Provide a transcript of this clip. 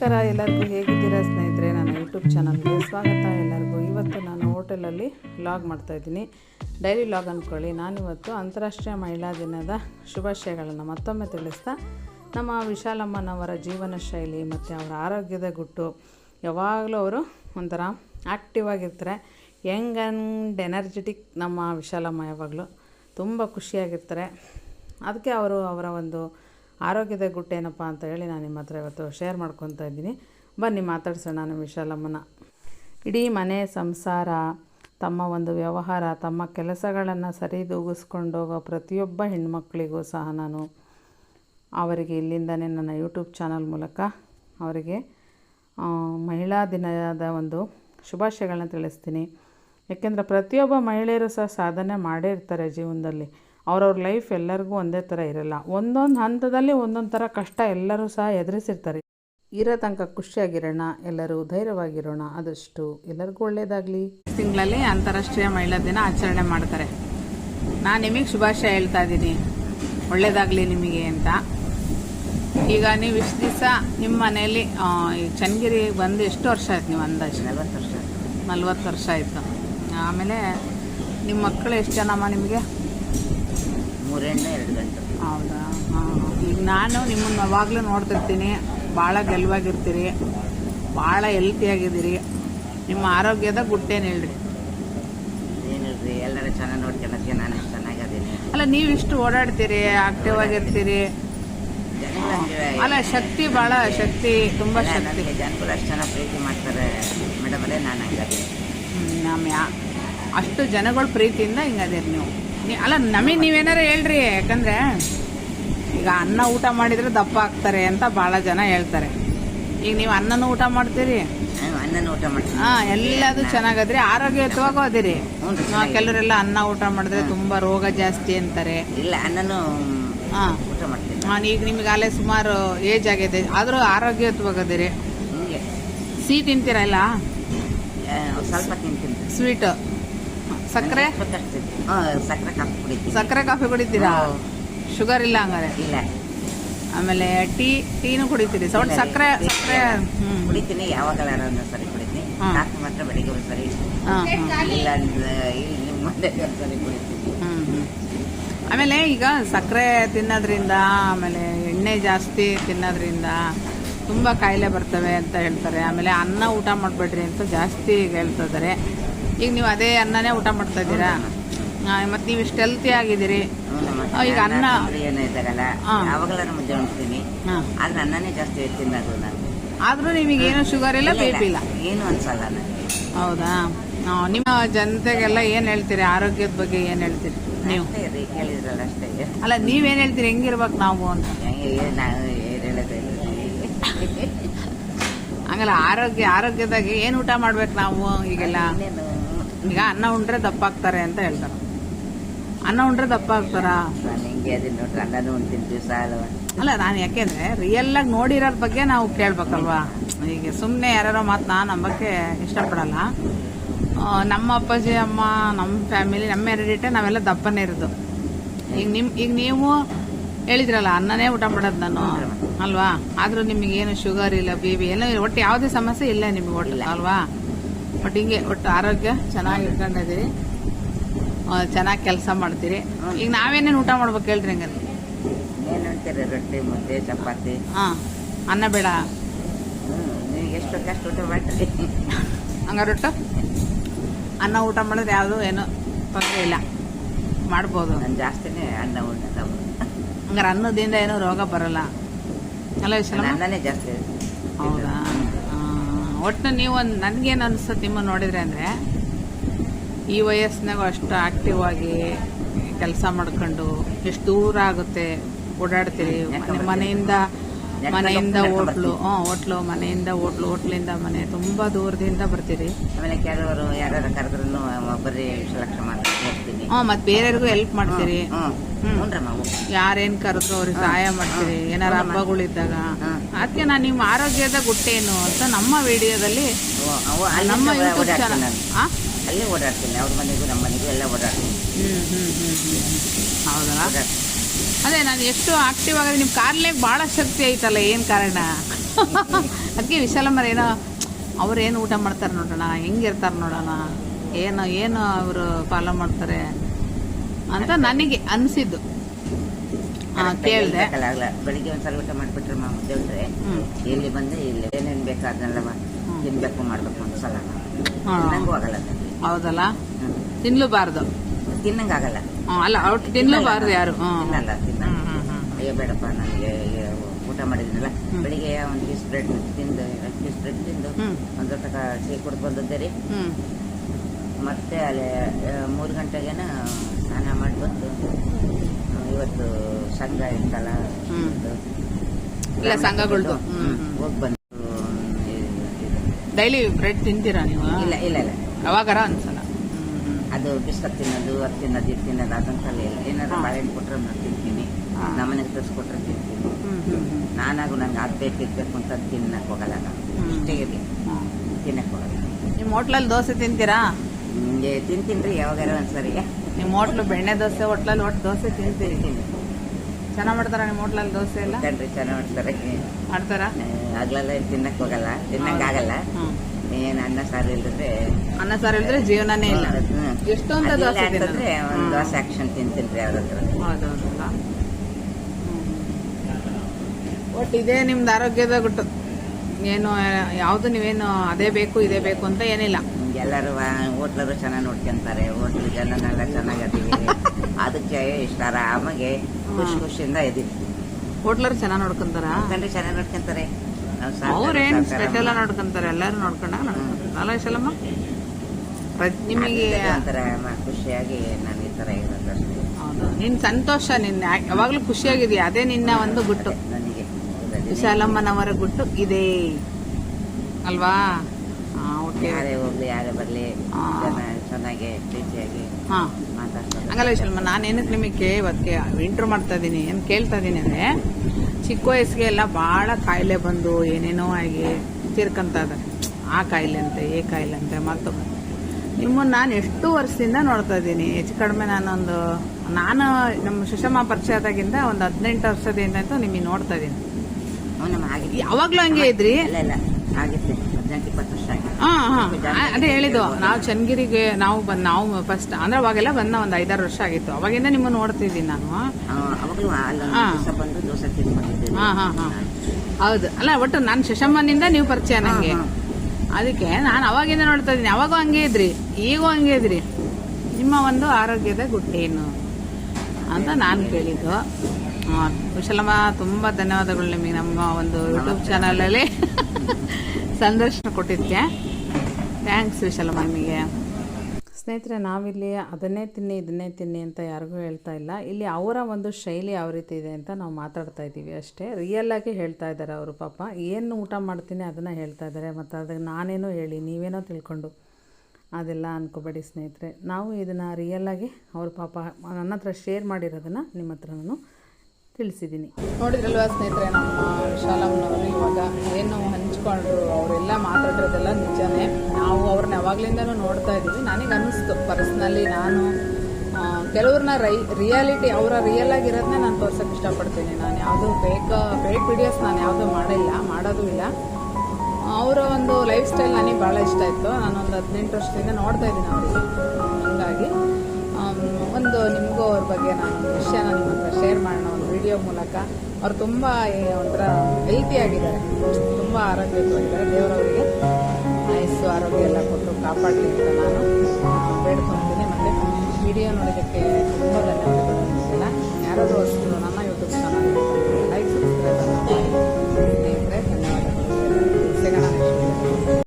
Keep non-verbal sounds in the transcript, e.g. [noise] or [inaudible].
ನಮಸ್ಕಾರ, ಎಲ್ಲರಿಗೂ ಹೇಗಿದ್ದೀರಾ ಸ್ನೇಹಿತರೆ? ನಾನು ಯೂಟ್ಯೂಬ್ ಚಾನಲ್ಗೆ ಸ್ವಾಗತ. ಎಲ್ಲರಿಗೂ ಇವತ್ತು ನಾನು ಹೋಟೆಲಲ್ಲಿ ಲಾಗ್ ಮಾಡ್ತಾಯಿದ್ದೀನಿ ಡೈಲಿ ಲಾಗ್ ಅಂದ್ಕೊಳ್ಳಿ ನಾನಿವತ್ತು ಅಂತಾರಾಷ್ಟ್ರೀಯ ಮಹಿಳಾ ದಿನದ ಶುಭಾಶಯಗಳನ್ನು ಮತ್ತೊಮ್ಮೆ ತಿಳಿಸ್ತಾ, ನಮ್ಮ ವಿಶಾಲಮ್ಮನವರ ಜೀವನ ಶೈಲಿ ಮತ್ತು ಅವರ ಆರೋಗ್ಯದ ಗುಟ್ಟು ಯಾವಾಗಲೂ ಅವರು ಒಂಥರ ಆ್ಯಕ್ಟಿವ್ ಆಗಿರ್ತಾರೆ. ಯಂಗ್ ಆ್ಯಂಡ್ ಎನರ್ಜೆಟಿಕ್ ನಮ್ಮ ವಿಶಾಲಮ್ಮ ಯಾವಾಗಲೂ ತುಂಬ ಖುಷಿಯಾಗಿರ್ತಾರೆ. ಅದಕ್ಕೆ ಅವರು ಅವರ ಒಂದು ಆರೋಗ್ಯದ ಗುಟ್ಟೇನಪ್ಪ ಅಂತ ಹೇಳಿ ನಾನು ನಿಮ್ಮ ಹತ್ರ ಇವತ್ತು ಶೇರ್ ಮಾಡ್ಕೊತಾ ಇದ್ದೀನಿ. ಬನ್ನಿ ಮಾತಾಡ್ಸೋಣ ನಾನು ವಿಶಾಲಮ್ಮನ ಇಡೀ ಮನೆ ಸಂಸಾರ, ತಮ್ಮ ಒಂದು ವ್ಯವಹಾರ, ತಮ್ಮ ಕೆಲಸಗಳನ್ನು ಸರಿದೂಗಿಸ್ಕೊಂಡೋಗೋ ಪ್ರತಿಯೊಬ್ಬ ಹೆಣ್ಮಕ್ಳಿಗೂ ಸಹ ನಾನು ಅವರಿಗೆ ಇಲ್ಲಿಂದನೇ ನನ್ನ ಯೂಟ್ಯೂಬ್ ಚಾನಲ್ ಮೂಲಕ ಅವರಿಗೆ ಮಹಿಳಾ ದಿನದ ಒಂದು ಶುಭಾಶಯಗಳನ್ನ ತಿಳಿಸ್ತೀನಿ. ಏಕೆಂದರೆ ಪ್ರತಿಯೊಬ್ಬ ಮಹಿಳೆಯರು ಸಹ ಸಾಧನೆ ಮಾಡೇ ಇರ್ತಾರೆ ಜೀವನದಲ್ಲಿ. ಅವ್ರವ್ರ ಲೈಫ್ ಎಲ್ಲರಿಗೂ ಒಂದೇ ಥರ ಇರಲ್ಲ. ಒಂದೊಂದು ಹಂತದಲ್ಲಿ ಒಂದೊಂದು ಥರ ಕಷ್ಟ ಎಲ್ಲರೂ ಸಹ ಎದುರಿಸಿರ್ತಾರೆ. ಇರೋ ತನಕ ಖುಷಿಯಾಗಿರೋಣ, ಎಲ್ಲರೂ ಧೈರ್ಯವಾಗಿರೋಣ, ಆದಷ್ಟು ಎಲ್ಲರಿಗೂ ಒಳ್ಳೆಯದಾಗಲಿ ತಿಂಗಳಲ್ಲಿ ಅಂತಾರಾಷ್ಟ್ರೀಯ ಮಹಿಳಾ ದಿನ ಆಚರಣೆ ಮಾಡ್ತಾರೆ. ನಾನು ನಿಮಗೆ ಶುಭಾಶಯ ಹೇಳ್ತಾ ಇದ್ದೀನಿ. ಒಳ್ಳೆಯದಾಗಲಿ ನಿಮಗೆ ಅಂತ. ಈಗ ನೀವು ಇಷ್ಟು ದಿವಸ ನಿಮ್ಮ ಮನೆಯಲ್ಲಿ ಚನ್ನಗಿರಿ ಬಂದು ಎಷ್ಟು ವರ್ಷ ಆಯ್ತು ನೀವು ಅಂದಾಜು? ನಲ್ವತ್ತು ವರ್ಷ ನಲ್ವತ್ತು ವರ್ಷ ಆಯಿತು. ಆಮೇಲೆ ನಿಮ್ಮ ಮಕ್ಕಳು ಎಷ್ಟು ಜನಮ್ಮ ನಿಮಗೆ? ಮೂರೆಣ್ಣು ಎರಡು ಗಂಟೆ. ಹೌದಾ? ಹಾಂ ಈಗ ನಾನು ನಿಮ್ಮನ್ನು ಯಾವಾಗಲೂ ನೋಡ್ತಿರ್ತೀನಿ. ಭಾಳ ಗೆಲುವಾಗಿರ್ತೀರಿ. ಭಾಳ ಹೆಲ್ತಿಯಾಗಿದ್ದೀರಿ ನಿಮ್ಮ ಆರೋಗ್ಯದ ಗುಟ್ಟೇನು ಹೇಳ್ರಿ. ಏನಿಲ್ರಿ ಎಲ್ಲರೂ ಚೆನ್ನಾಗಿ ನೋಡ್ಕೊಳಕ್ಕೆ ನಾನು ಚೆನ್ನಾಗಿದ್ದೀನಿ ಅಲ್ಲ ನೀವು ಇಷ್ಟು ಓಡಾಡ್ತೀರಿ ಆಕ್ಟಿವ್ ಆಗಿರ್ತೀರಿ. ಅಲ್ಲ ಶಕ್ತಿ ಭಾಳ ಶಕ್ತಿ ತುಂಬ ಅಲ್ಲ, ಶಕ್ತಿ. ಜನಗಳು ಅಷ್ಟು ಚೆನ್ನಾಗಿ ಪ್ರೀತಿ ಮಾಡ್ತಾರೆ. ಮೇಡಮ್ ಅವರೇ ನಾನು ಹಂಗದೀನಿ. ನಮ್ಮ ಅಷ್ಟು ಜನಗಳ ಪ್ರೀತಿಯಿಂದ ಹಿಂಗದಿರಿ ನೀವು. ಅಲ್ಲ ನಮಗೆ ನೀವೇನಾರು ಹೇಳ್ರಿ ಯಾಕಂದ್ರೆ ಈಗ ಅನ್ನ ಊಟ ಮಾಡಿದ್ರೆ ದಪ್ಪ ಆಗ್ತಾರೆ ಅಂತ ಭಾಳ ಜನ ಹೇಳ್ತಾರೆ. ಈಗ ನೀವು ಅನ್ನನೂ ಊಟ ಮಾಡ್ತೀರಿ? ಎಲ್ಲದೂ ಅನ್ನನ ಊಟ ಹಾಂ ಎಲ್ಲದು ಚೆನ್ನಾಗದ್ರಿ ಆರೋಗ್ಯಯುತವಾಗೂ ಅದಿರಿ ಕೆಲವರೆಲ್ಲ ಅನ್ನ ಊಟ ಮಾಡಿದ್ರೆ ತುಂಬಾ ರೋಗ ಜಾಸ್ತಿ ಅಂತಾರೆ. ಇಲ್ಲ ಅನ್ನನೂ ಹಾಂ. ಊಟ ಮಾಡ್ತೀನಿ ನಾನು ಈಗ ನಿಮ್ಗೆ ಅಲ್ಲೇ ಸುಮಾರು ಏಜ್ ಆಗಿದೆ. ಆದ್ರೂ ಆರೋಗ್ಯಯುತವಾಗದಿರಿ ಹಿಂಗೆ. ಸಿಹಿ ತಿಂತೀರಾ ಇಲ್ಲ? ಸ್ವಲ್ಪ ತಿಂತೀನಿ. ಸ್ವೀಟ್ ಸಕ್ಕರೆ? ಸಕ್ಕರೆ ಕಾಫಿ ಕುಡಿತೀವಿ ಸಕ್ಕರೆ ಕಾಫಿ ಕುಡಿತೀರಾ. ಶುಗರ್ ಇಲ್ಲ ಹಂಗಾರೆ? ಇಲ್ಲ. ಆಮೇಲೆ ಟೀ ಟೀನು ಕುಡಿತೀರಿ. ಸೌಂಡ್ ಸಕ್ಕರೆ ಸಕ್ಕರೆ ಕುಡಿತೀನಿ ಯಾವಾಗಲಾರ ಸರಿ ಕುಡಿತೀನಿ. ಕಾಫಿ ಮಾತ್ರ ಬೆಳಿಗ್ಗೆ ಒಂದು ಸರಿ. ಹಾ, ಹಾ. ಇಲ್ಲ ಇಲ್ಲಿ ಮುಂದೆ ಸರಿ ಕುಡಿತೀನಿ. ಆಮೇಲೆ ಈಗ ಸಕ್ಕರೆ ತಿನ್ನೋದ್ರಿಂದ ಆಮೇಲೆ ಎಣ್ಣೆ ಜಾಸ್ತಿ ತಿನ್ನೋದ್ರಿಂದ ತುಂಬ ಕಾಯಿಲೆ ಬರ್ತವೆ ಅಂತ ಹೇಳ್ತಾರೆ. ಆಮೇಲೆ ಅನ್ನ ಊಟ ಮಾಡಬೇಡ್ರಿ ಅಂತ ಜಾಸ್ತಿ ಹೇಳ್ತಿದ್ದಾರೆ ಈಗ ನೀವು ಅದೇ ಅನ್ನನೇ ಊಟ ಮಾಡ್ತಾ ಇದ್ದೀರಾ? ಮತ್ತು ನೀವು ಇಷ್ಟು ಹೆಲ್ತಿ ಆಗಿದ್ದೀರಿ. ಈಗ ಅನ್ನ ಏನೂ ಇದ್ದಾಗಲ್ಲ ಹಾಂ. ಯಾವಾಗಲಾರು ಮುದ್ದೆ ಉಣ್ತೀನಿ ಆದ್ರೆ ಅನ್ನನೇ ಜಾಸ್ತಿ ತಿನ್ನೋದು ನಾನು. ಆದರೂ ಏನೋ ಶುಗರ್ ಇಲ್ಲ ಬೇಬಿ ಇಲ್ಲ. ಏನು ಅನ್ಸಲ್ಲ ನನಗೆ ಹೌದಾ? ನಿಮ್ಮ ಜನತೆಗೆಲ್ಲ ಏನ್ ಹೇಳ್ತೀರಿ? ಆರೋಗ್ಯದ ಬಗ್ಗೆ ಏನ್ ಹೇಳ್ತೀರಿ ನೀವು? ಕೇಳಿದ್ರಲ್ಲ ಅಷ್ಟೇ. ಅಲ್ಲ ನೀವೇನ್ ಹೇಳ್ತೀರಿ? ಹೆಂಗಿರ್ಬೇಕು ನಾವು ಅಂತ? ಹಂಗಲ್ಲ ಆರೋಗ್ಯ ಆರೋಗ್ಯದಾಗ ಏನ್ ಊಟ ಮಾಡ್ಬೇಕು ನಾವು ಈಗೆಲ್ಲ? ಈಗ ಅನ್ನ ಉಂಡ್ರೆ ದಪ್ಪಾಗ್ತಾರೆ ಅಂತ ಹೇಳ್ತಾರೆ. ಅನ್ನ ಉಂಡ್ರೆ ದಪ್ಪ ಆಗ್ತಾರಾ? ನಾನು ಹಿಂಗೆ ಅದನ್ನ ನೋಡ್ರಿ ಅನ್ನನೂ ಉಣ್ತೀನಿ ದಿವಸ ಅಲ್ಲ ನಾನು ಯಾಕೆಂದ್ರೆ ರಿಯಲ್ ಆಗಿ ನೋಡಿರೋದ್ ಬಗ್ಗೆ ನಾವು ಕೇಳ್ಬೇಕಲ್ವಾ? ಈಗ ಸುಮ್ಮನೆ ಯಾರ್ಯಾರೋ ಮಾತು ನಾನು ನಂಬಕ್ಕೆ ಇಷ್ಟಪಡಲ್ಲ. ಆ, ನಮ್ಮ ಅಪ್ಪಾಜಿ ಅಮ್ಮ ನಮ್ಮ ಫ್ಯಾಮಿಲಿ ನಮ್ಮ ಹೆರಿಡಿಟೆ ನಾವೆಲ್ಲ ದಪ್ಪನೇ ಇರೋದು. ಈಗ ನಿಮ್ ಈಗ ನೀವು ಹೇಳಿದ್ರಲ್ಲ ಅನ್ನನೇ ಊಟ ಮಾಡೋದು ನಾನು ಅಲ್ವಾ? ಆದ್ರೂ ನಿಮಗೆ ಏನು ಶುಗರ್ ಇಲ್ಲ ಬಿ ಪಿ ಏನೋ ಇಲ್ಲ. ಒಟ್ಟು ಯಾವುದೇ ಸಮಸ್ಯೆ ಇಲ್ಲ ನಿಮಗೆ ಒಟ್ಟು ಅಲ್ವಾ? ಬಟ್ ಹಿಂಗೆ ಒಟ್ಟು ಆರೋಗ್ಯ ಚೆನ್ನಾಗಿ ಇಟ್ಕೊಂಡಿದ್ದೀರಿ. ಚೆನ್ನಾಗಿ ಕೆಲಸ ಮಾಡ್ತೀರಿ. ಈಗ ನಾವೇನೇನು ಊಟ ಮಾಡ್ಬೇಕು ಹೇಳ್ರಿ ಹಂಗಾರೆ ಏನು ಉಣ್ತೀರಿ ರೊಟ್ಟಿ ಮುದ್ದೆ ಚಪಾತಿ? ಹಾಂ ಅನ್ನ ಬೇಡ. ನೀವು ಎಷ್ಟು ಕಷ್ಟ ಊಟ ಮಾಡ್ರಿ ರೊಟ್ಟಿ? ಅನ್ನ ಊಟ ಮಾಡಿದ್ರೆ ಯಾವುದು ಏನು ತೊಂದರೆ ಇಲ್ಲ. ಮಾಡ್ಬೋದು. ನಾನು ಜಾಸ್ತಿನೇ ಅನ್ನ ಊಟ ಹಂಗಾರೆ ಅನ್ನದಿಂದ ಏನು ರೋಗ ಬರಲ್ಲ. ಅಲ್ಲ ವಿಶಾಲಮ್ಮ ಅನ್ನನೇ ಜಾಸ್ತಿ ಹೌದಾ? ಒಟ್ಟು ನೀವು ಒಂದು ನನಗೇನು ಅನಿಸುತ್ತೆ ನಿಮ್ಮ ನೋಡಿದ್ರೆ ಅಂದರೆ ಈ ವಯಸ್ಸಿನಾಗ ಅಷ್ಟು ಆಕ್ಟಿವ್ ಆಗಿ ಕೆಲಸ ಮಾಡ್ಕೊಂಡು ಎಷ್ಟು ದೂರ ಆಗುತ್ತೆ ಓಡಾಡ್ತೀರಿ? ಮನೆ- ಮನೆಯಿಂದ ಮನೆಯಿಂದ ಹೋಟ್ಲು ಹ್ಞೂ ಹೋಟ್ಲು ಮನೆಯಿಂದ ಹೋಟ್ಲು ಹೋಟ್ಲಿಂದ ಮನೆ ತುಂಬ ದೂರದಿಂದ ಬರ್ತೀರಿ. ಆಮೇಲೆ ಕೆಲವರು ಯಾರು ಕರೆದ್ರು ಹ್ಞೂ ಮತ್ತು ಬೇರೆಯವ್ರಿಗೂ ಹೆಲ್ಪ್ ಮಾಡ್ತೀರಿ. ಯಾರೇನು ಕರೆದ್ರು ಅವ್ರಿಗೆ ಸಹಾಯ ಮಾಡ್ತೀರಿ. ಏನಾರ ಹಬ್ಬಗಳಿದ್ದಾಗ. ಇದ್ದಾಗ ಅದಕ್ಕೆ ನಾನು ನಿಮ್ಮ ಆರೋಗ್ಯದ ಗುಟ್ಟೇನು ಅಂತ ನಮ್ಮ ವಿಡಿಯೋದಲ್ಲಿ ನಮ್ಮ ಯೂಟ್ಯೂಬ್ ಚಾನಲ್ ಅಲ್ಲೇ ಓಡಾಡ್ತೀನಿ. ಅವ್ರ ಮನೆಗೂ ನಮ್ಮ ಮನೆಗೂ ಎಲ್ಲ ಓಡಾಡ್ತೀನಿ. ಹ್ಮ್ ಹ್ಮ್ ಹ್ಞೂ ಹ್ಮ್. ಹೌದಲ್ಲ ಓಡಾಡ್ತೀನಿ ಅದೇ ನಾನು ಎಷ್ಟು ಆಕ್ಟಿವ್ ಆಗಿ ನಿಮ್ಮ ಕಾರ್ಲೆ ಭಾಳ ಶಕ್ತಿ ಐತಲ್ಲ ಏನು ಕಾರಣ? ಅದಕ್ಕೆ ವಿಶಾಲಮ್ಮರ ಏನೋ ಅವ್ರೇನು ಊಟ ಮಾಡ್ತಾರೆ ನೋಡೋಣ ಹೆಂಗಿರ್ತಾರೆ ನೋಡೋಣ ಏನು ಏನು ಅವರು ಫಾಲೋ ಮಾಡ್ತಾರೆ ಅಂತ ನನಗೆ ಅನಿಸಿದ್ದು. ಕೇಳಿದೆ. ಬೆಳಿಗ್ಗೆ ಒಂದ್ಸಲ ಊಟ ಮಾಡಿಬಿಟ್ರೆ ಮಾ ಮುದ್ದೆ ಉಂಡ್ರೆ ಇಲ್ಲಿ ಬಂದು ಇಲ್ಲಿ. ಏನೇನು ಬೇಕು ಅದನ್ನೆಲ್ಲ ಮಾ- ತಿನ್ಬೇಕು ಮಾಡ್ಬೇಕು ಒಂದ್ಸಲ ಹಾಂ. ತಿನ್ನಂಗೂ ಆಗಲ್ಲ ಹೌದಲ್ಲ. ತಿನ್ಲೂಬಾರ್ದು ತಿನ್ನಂಗಾಗಲ್ಲ ಹ್ಮ್, ಅಲ್ಲ ಅವ್ರು ತಿನ್ಲೂಬಾರ್ದು ಯಾರು ಹ್ಞೂ ತಿನ್ನಲ್ಲ ತಿನ್ನ ಹ್ಮ್, ಹ್ಮ್, ಹ್ಮ್. ಅಯ್ಯೋ ಬೇಡಪ್ಪ ನನಗೆ ಊಟ ಮಾಡಿದ್ನಲ್ಲ. ಬೆಳಿಗ್ಗೆ ಒಂದು ಪೀಸ್ ಬ್ರೆಡ್ ತಿಂದು ಎರಡು ಪೀಸ್ ಬ್ರೆಡ್ ತಿಂದು ಹ್ಮ್. ಒಂದು ತಕ ಟೀ ಕುಡ್ದು ಬಂದದ್ದೆ ರೀ ಮತ್ತೆ ಅಲ್ಲಿ ಮೂರು ಗಂಟೆಗೇನ ಸ್ನಾನ ಮಾಡಿ ಬಂದು ಆ, ಇವತ್ತು ಸಂಘ ಇತ್ತಲ್ಲ ಹ್ಮ್. ಇಲ್ಲ, ಸಂಘಗಳ್ದು. ಹ್ಮ್. ಹೋಗಿ ಬಂದು. ಡೈಲಿ ಬ್ರೆಡ್ ತಿಂತೀರಾ ನೀವು ಇಲ್ಲ ಇಲ್ಲ ಇಲ್ಲ ಯಾವಾಗಾರ ಅನ್ಸಲ್ಲ ಅದು ಬಿಸ್ಕತ್ ತಿನ್ನೋದು ಅದು ತಿನ್ನೋದು ಇದು ತಿನ್ನೋದು ಅದಂತಲ್ಲ ಇಲ್ಲ ಏನಾದ್ರು. ಬಾಳೆಹಣ್ಣು ಕೊಟ್ರೆ ನಾನು ತಿಂತೀನಿ. ನಮ್ಮನೆಗೆ ತರಿಸ್ಕೊಟ್ರೆ ತಿಂತೀನಿ. ನಾನಾಗು ನಂಗೆ ಅದು ಬೇಕು ಇದು ಬೇಕು ಅಂತ ತಿನ್ನಕ್ಕೆ ಹೋಗಲ್ಲ ನಾನು. ಇಷ್ಟೇ ಇರಲಿ. ತಿನ್ನಕ್ಕೆ ಹೋಗಲ್ಲ. ನಿಮ್ಮ ಹೋಟ್ಲಲ್ಲಿ ದೋಸೆ ತಿಂತೀರಾ? ನಿಮಗೆ ತಿಂತೀನಿ ರೀ ಯಾವಾಗಾರ ಒಂದ್ಸರಿ. ನಿಮ್ಮ ಹೋಟ್ಲು ಬೆಣ್ಣೆ ದೋಸೆ ಹೋಟ್ಲಲ್ಲಿ ಒಟ್ಟು ದೋಸೆ ತಿಂತೀರಿ? ತಿಂತೀನಿ. ಚೆನ್ನಾಗಿ ಮಾಡ್ತಾರ ನಿಮ್ಮ ಹೋಟ್ಲಲ್ಲಿ ದೋಸೆ ಎಲ್ಲ? ಚೆನ್ನಾಗಿ ಮಾಡ್ತಾರೆ. ಮಾಡ್ತಾರ? ಆಗ್ಲೆಲ್ಲ ತಿನ್ನಕ್ಕೆ ಹೋಗಲ್ಲ. ತಿನ್ನಕ್ಕಾಗಲ್ಲ ಆಗಲ್ಲ. ಏನು ಅನ್ನ ಸಾರು ಇಲ್ಲದ್ರೆ ಅನ್ನ ಸಾರು ಹೇಳಿದ್ರೆ ಜೀವನನೇ ಇಲ್ಲ. ಎಷ್ಟು ಅಂತ ದೋಸೆ ಅಂತಂದ್ರೆ ಒಂದು. ದೋಸೆ ಆಕ್ಷನ್ ತಿಂತೀನಿ ರೀ ಅವ್ರ ಹತ್ರ. ಹೌದೌದಲ್ಲ? ಒಟ್ಟು ಇದೇ ನಿಮ್ದು ಆರೋಗ್ಯದ ಗುಟ್ಟು. ಏನು ಯಾವುದು ನೀವೇನು ಅದೇ ಬೇಕು ಇದೇ ಬೇಕು ಅಂತ ಏನಿಲ್ಲ. ಎಲ್ಲರೂ ಹೋಟ್ಲರು ಚೆನ್ನಾಗಿ ನೋಡ್ಕೊಂತಾರೆ. ಹೋಟ್ಲ್ ಜನನೆಲ್ಲ ಚೆನ್ನಾಗಿದ್ದೀವಿ [laughs] ಅದಕ್ಕೆ ಇಷ್ಟ ಆರಾಮಾಗೆ ಖುಷಿ ಖುಷಿಯಿಂದ ಇದೀವಿ. ಹೋಟ್ಲರು ಚೆನ್ನಾಗಿ ನೋಡ್ಕೊಂತಾರ? ಕಂಡ್ರೆ ಚೆನ್ನಾಗಿ ನೋಡ್ಕೊಂತಾರೆ. ಅವ್ರೇನ್ ಸ್ಪೆಷಲ್ ನೋಡ್ಕೊಂತಾರೆ ಎಲ್ಲರೂ ನೋಡ್ಕೊಂಡ ಅಲ್ಲ ವಿಶಾಲಮ್ಮ ಪ್ರತ್- ನಿಮಗೆ ಖುಷಿಯಾಗಿ ನಾನು ಈ ಥರ ಇರೋದು ಅಷ್ಟೇ ಹೌದು. ನಿನ್ ಸಂತೋಷ ನಿನ್ನ ಯಾವಾಗ್ಲೂ ಖುಷಿಯಾಗಿದೆಯಾ? ಅದೇ ನಿನ್ನ ಒಂದು ಗುಟ್ಟು. ನನಗೆ ವಿಶಾಲಮ್ಮನವರ ಗುಟ್ಟು ಇದೆ. ಅಲ್ವಾ? ಯಾರೇ ಹೋಗ್ಲಿ ಯಾರೇ ಬರ್ಲಿ ಚೆನ್ನಾಗಿ ಪ್ರೀತಿಯಾಗಿ ಹಂಗಲ್ಲ ವಿಶಾಲಮ್ಮ ನಾನೇನಕ್ಕೆ ನಿಮಗೆ ಇವತ್ತಿಗೆ ಇಂಟ್ರೂ ಮಾಡ್ತಾ ಇದ್ದೀನಿ ಏನು ಕೇಳ್ತಾ ಇದ್ದೀನಿ ಅಂದರೆ ಚಿಕ್ಕ ವಯಸ್ಸಿಗೆ ಎಲ್ಲ ಭಾಳ ಕಾಯಿಲೆ ಬಂದು ಏನೇನೋ ಆಗಿ ತಿರ್ಕಂತ ಇದ್ದಾರೆ ಆ ಕಾಯಿಲೆ ಅಂತೆ ಏ ಕಾಯಿಲೆ ಅಂತೆ ಮತ್ತು ನಿಮ್ಮನ್ನು ನಾನು ಎಷ್ಟು ವರ್ಷದಿಂದ ನೋಡ್ತಾ ಇದ್ದೀನಿ. ಹೆಚ್ಚು ಕಡಿಮೆ ನಾನೊಂದು ನಾನು ನಮ್ಮ ಸುಷಮ ಪರಿಚಯ ಆದಾಗಿಂದ ಒಂದು ಹದಿನೆಂಟು ವರ್ಷದಿಂದ ಅಂತೂ ನಿಮಗೆ ನೋಡ್ತಾ ಇದ್ದೀನಿ. ಯಾವಾಗಲೂ ಹಂಗೆ ಇದ್ರಿ? ಇಲ್ಲ ಇಲ್ಲ ಆಗಿತ್ತು ಹಾ ಹಾ. ಅದೇ ಹೇಳಿದ್ದು. ನಾವು ಚನ್ನಗಿರಿಗೆ ನಾವು ಬಂದ್ ನಾವು ಫಸ್ಟ್ ಅಂದ್ರೆ ಅವಾಗೆಲ್ಲ ಬಂದ ಒಂದು ಐದಾರು ವರ್ಷ ಆಗಿತ್ತು. ಅವಾಗಿಂದ ನಿಮ್ಮ ನೋಡ್ತಿದ್ದೀನಿ ನಾನು. ಹಾ. ಹಾ ಹಾ ಹೌದು. ಅಲ್ಲ ಒಟ್ಟು ನಾನು ಶಶಮ್ಮನಿಂದ ನೀವು ಪರಿಚಯ ನಂಗೆ. ಅದಕ್ಕೆ ನಾನು ಅವಾಗಿಂದ ನೋಡ್ತಾ ಇದ್ದೀನಿ. ಅವಾಗೂ ಹಂಗೆ ಇದ್ರಿ. ಈಗೂ ಹಂಗೆ ಇದ್ರಿ. ನಿಮ್ಮ ಒಂದು ಆರೋಗ್ಯದ ಗುಟ್ಟೇನು ಅಂತ ನಾನು ಕೇಳಿದ್ದು. ಕುಶಲಮ್ಮ ತುಂಬ ಧನ್ಯವಾದಗಳು ನಿಮಗೆ ನಮ್ಮ ಒಂದು ಯೂಟ್ಯೂಬ್ ಚಾನಲಲ್ಲಿ ಸಂದರ್ಶನ ಕೊಟ್ಟಿದ್ದಕ್ಕೆ. ಥ್ಯಾಂಕ್ಸ್ ವಿಶಾಲಮ್ಮ ನಿಮಗೆ. ಸ್ನೇಹಿತರೆ, ನಾವಿಲ್ಲಿ ಅದನ್ನೇ ತಿನ್ನಿ, ಇದನ್ನೇ ತಿನ್ನಿ ಅಂತ ಯಾರಿಗೂ ಹೇಳ್ತಾ ಇಲ್ಲ. ಇಲ್ಲಿ ಅವರ ಒಂದು ಶೈಲಿ ಯಾವ ರೀತಿ ಇದೆ ಅಂತ ನಾವು ಮಾತಾಡ್ತಾ ಇದ್ದೀವಿ ಅಷ್ಟೇ. ರಿಯಲ್ ಆಗಿ ಹೇಳ್ತಾ ಇದ್ದಾರೆ ಅವರು ಪಾಪ. ಏನು ಊಟ ಮಾಡ್ತೀನಿ ಅದನ್ನು ಹೇಳ್ತಾ ಇದ್ದಾರೆ. ಮತ್ತು ಅದಕ್ಕೆ ನಾನೇನೋ ಹೇಳಿ, ನೀವೇನೋ ತಿಳ್ಕೊಂಡು ಅದೆಲ್ಲ ಅನ್ಕೋಬೇಡಿ ಸ್ನೇಹಿತರೆ. ನಾವು ಇದನ್ನು ರಿಯಲ್ಲಾಗಿ ಅವ್ರ ಪಾಪ, ನನ್ನ ಹತ್ರ ಶೇರ್ ಮಾಡಿರೋದನ್ನು ನಿಮ್ಮ ಹತ್ರ ನಾನು ತಿಳಿಸಿದ್ದೀನಿ. ನೋಡಿದ್ರಲ್ವಾ ಸ್ನೇಹಿತರೆ, ನಮ್ಮ ವಿಶಾಲಮ್ಮನವರು ಇವಾಗ ಏನು ಹಂಚ್ಕೊಂಡ್ರು, ಅವರೆಲ್ಲ ಮಾತಾಡಿರೋದೆಲ್ಲ ನಿಜನೇ. ನಾವು ಅವ್ರನ್ನ ಯಾವಾಗ್ಲಿಂದನೂ ನೋಡ್ತಾ ಇದ್ದೀವಿ. ನನಗೆ ಅನ್ನಿಸ್ತು ಪರ್ಸ್ನಲಿ ನಾನು ಕೆಲವ್ರನ್ನ ರೈ, ರಿಯಾಲಿಟಿ ಅವರ ರಿಯಲ್ ಆಗಿರೋದನ್ನ ನಾನು ತೋರ್ಸೋಕೆ ಇಷ್ಟಪಡ್ತೀನಿ. ನಾನು ಯಾವುದು ಬೇಕ ಬೇಕ್ ವಿಡಿಯೋಸ್ ನಾನು ಯಾವುದು ಮಾಡಿಲ್ಲ, ಮಾಡೋದು ಇಲ್ಲ. ಅವರ ಒಂದು ಲೈಫ್ ಸ್ಟೈಲ್ ನನಗೆ ಭಾಳ ಇಷ್ಟ ಆಯಿತು. ನಾನೊಂದು ಹದಿನೆಂಟು ವರ್ಷದಿಂದ ನೋಡ್ತಾ ಇದ್ದೀನಿ ಅವರಿಗೆ. ಒಂದು ನಿಮಗೂ ಅವ್ರ ಬಗ್ಗೆ ನಾನು ವಿಷಯನ ನಿಮ್ಮ ಹತ್ರ ಶೇರ್ ಮಾಡೋಣ, ಒಂದು ವಿಡಿಯೋ ಮೂಲಕ. ಅವ್ರು ತುಂಬ ಒಂಥರ ಹೆಲ್ತಿ ಆಗಿದ್ದಾರೆ. ತುಂಬ ಆರೋಗ್ಯವಾಗಿದ್ದಾರೆ ದೇವರವರಿಗೆ ಆಯಸ್ಸು ಆರೋಗ್ಯ ಎಲ್ಲ ಕೊಟ್ಟು ಕಾಪಾಡಲಿ ಅಂತ ನಾನು ಬೇಡ್ಕೊತೀನಿ. ಮತ್ತು ವಿಡಿಯೋ ನೋಡೋದಕ್ಕೆ ತುಂಬ ಧನ್ಯವಾದಗಳು. ಯಾರಾದರೂ ಅಷ್ಟು